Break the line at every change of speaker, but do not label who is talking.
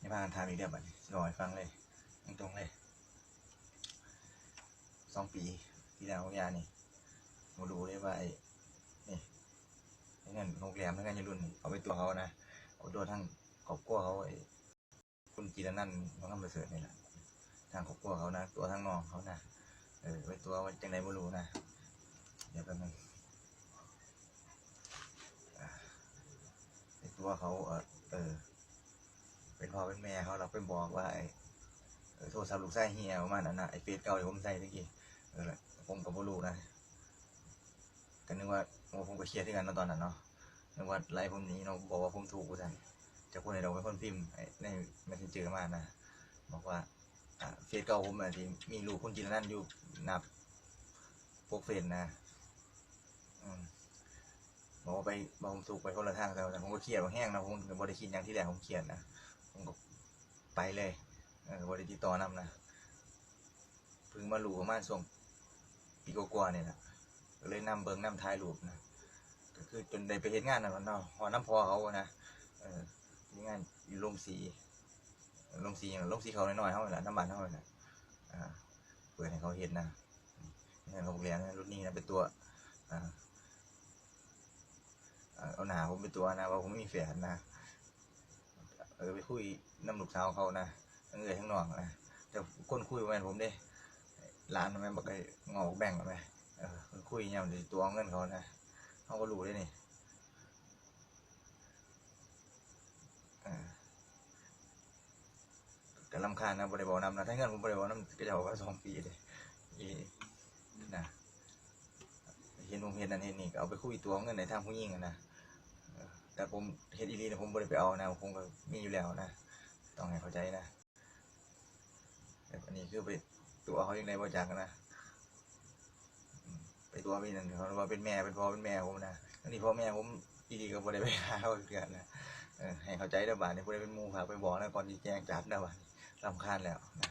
นี่พากันทำอีกเดียวบัดนี้รอให้ฟังเลยตรงๆเลยสองปีที่แล้วของยานี่มาดูเลยว่าไอ้นี่ไอ้เงินโรงแรมทั้งงานยรุ่นเอาไปตัวเขานะเอาตัวทั้งครอบครัวเขาไอ้คุณกีรนันท์น้องน้ำประเสริฐนี่แหละทางครอบครัวเขานะ ตัวทั้งน้องเขานะเออไปตัวว่าจังไดไม่รู้นะเดี๋ยวแป๊บนึงอ่า ไอ้ตัวเขาเออ เป็นพ่อเป็นแม่เขาเราไปบอกว่าไอ้โทรศัพท์ลูกไส้เฮียประมาณนั้นนะไอ้เฟซเก่าที่ผมใส่ตะกี้เออผมกับพ่รู้นะก็นึกว่าโอ้ผมก็เครียดที่กันตอนนั้นเนาะนึกว่าไล่ผมนี้เนาะบอกว่าผมถูกกูใส่จากคนในเราเป็นคนพิมพ์ในเมสเซนเจอร์มานะบอกว่าเฟซเก่าผมอะที่มีลูกคุณจินนั่นอยู่นับพวกเฟซนะ อืม บอกไปบอกผมถูกไปคนละทางแต่ผมก็เครียดว่าแห้งนะผมก็บ่ได้คิดอย่างที่แรกผมเครียดนะผมก็ไปเลยบริติดต่อนำนะเพิ่งมาหลูประมาณช่วงปีกว่าๆเนี่ยนะก็เลยนำเบิงนำท้ายรูปนะก็คือจนได้ไปเห็นงานนั่นแหละเนาะหอน้ำพอเขาอะนะเออมีงานอยู่โรงสีโรงสีอย่างโรงสีเขาน้อยๆเขาแหละน้ำมันเขาแหละอ่าเปิดให้เขาเห็นนะนี่เขาเรียนรุ่นนี้นะเป็นตัวอ่า เอาหนาผมเป็นตัวนะว่าผมไม่มีแฟนนะเออไปคุยน้ำลูกสาวเขานะทั้งเอ่ยทั้งนองนะแต่คนคุยแมนผมเด้ร้านทำไมนบอกไอ้งอกแบ่งกันไหมเออคนคุยเนี่ยมันตัวเอาเงินเขานะเขาก็รู้ได้นี่เออก็ลำคาญนะบริบาลนำนะถ้าเงินผมบริบาลนำก็จะบอกว่าสองปีเลยอีนะ เห็นผมเห็นนั่นเห็นนี่ก็เอาไปคุยตัวเงินในทางผู้หญิงอะนะแต่ผมเฮ็ดอีหลีนะผมบ่ได้ไปเอานะผมก็มีอยู่แล้วนะต้องให้เข้าใจนะแต่อันนี้คือไปตัวเขายังไงบ่จักนะไปตัวมีนั่นเขาว่าเป็นแม่เป็นพ่อเป็นแม่ผมนะอันนี้พ่อแม่ผมอีหลีก็บ่ได้ไปหาเขาเกินนะให้เข้าใจเด้อบาดนี้บ่ได้เป็นมู่ฝากไปบอกนะก่อนสิแจ้งจับด้อบาดนี้รำคาญแล้วนะ